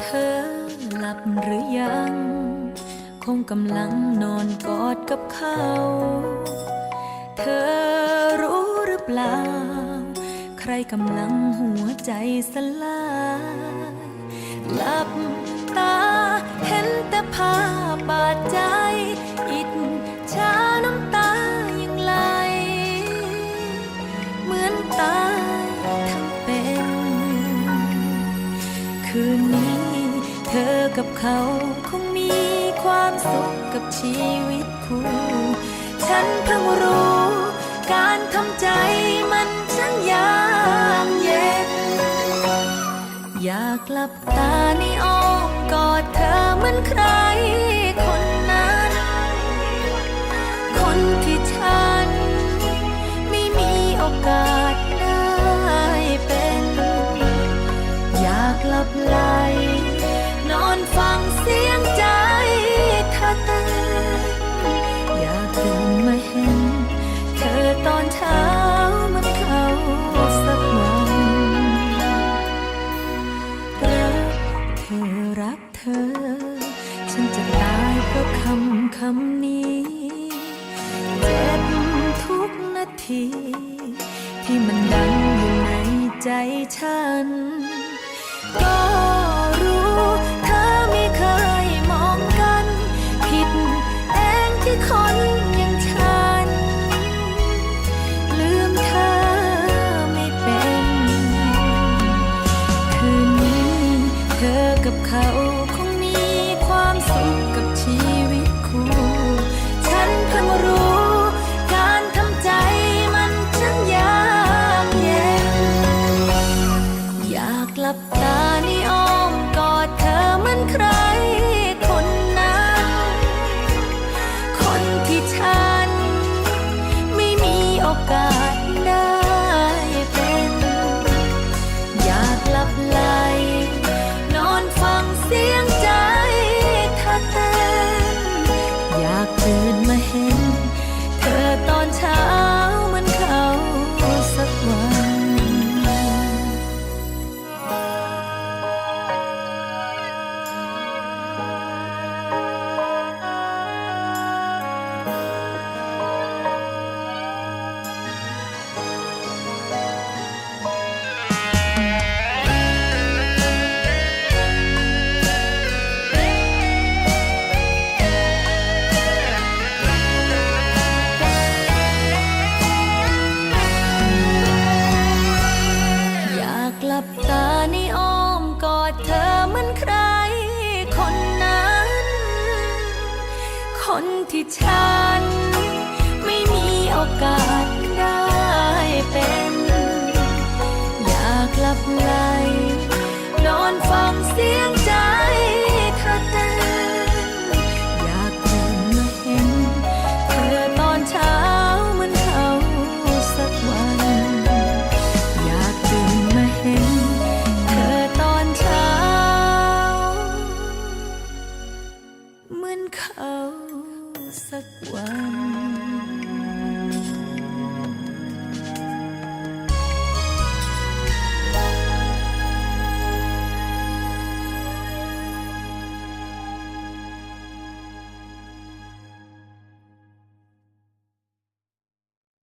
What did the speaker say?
เธอหลับหรือยัง คงกำลังนอนกอดกับเขา เธอรู้หรือเปล่า ใครกำลังหัวใจสลายหลับตาเห็นแต่ภาพบาดใจ อิดชาน้ำตายังไหล เหมือนตายทั้งเป็น คืนนี้ เธอกับเขาคงมีความสุขกับชีวิตคู่ฉันเพิ่งรู้ การทำใจมันช่างยากเย็น อยากหลับตาในอ้อมกอดเธอเหมือนใครคน รักเธอ ฉันจะตายเพราะคำคำนี้เจ็บทุกนาที ที่มันดังอยู่ในใจฉันก็ นที่ฉัน ไม่มีโอกาสได้เป็น อยากกลับไหลนอนฟังเสียงใจเธอเต้นอยากตื่นมาเห็น เธอตอนเช้าเหมือนเขาสักวัน อยากตื่นมาเห็น เธอตอนเช้าเหมือนเขา sắc one.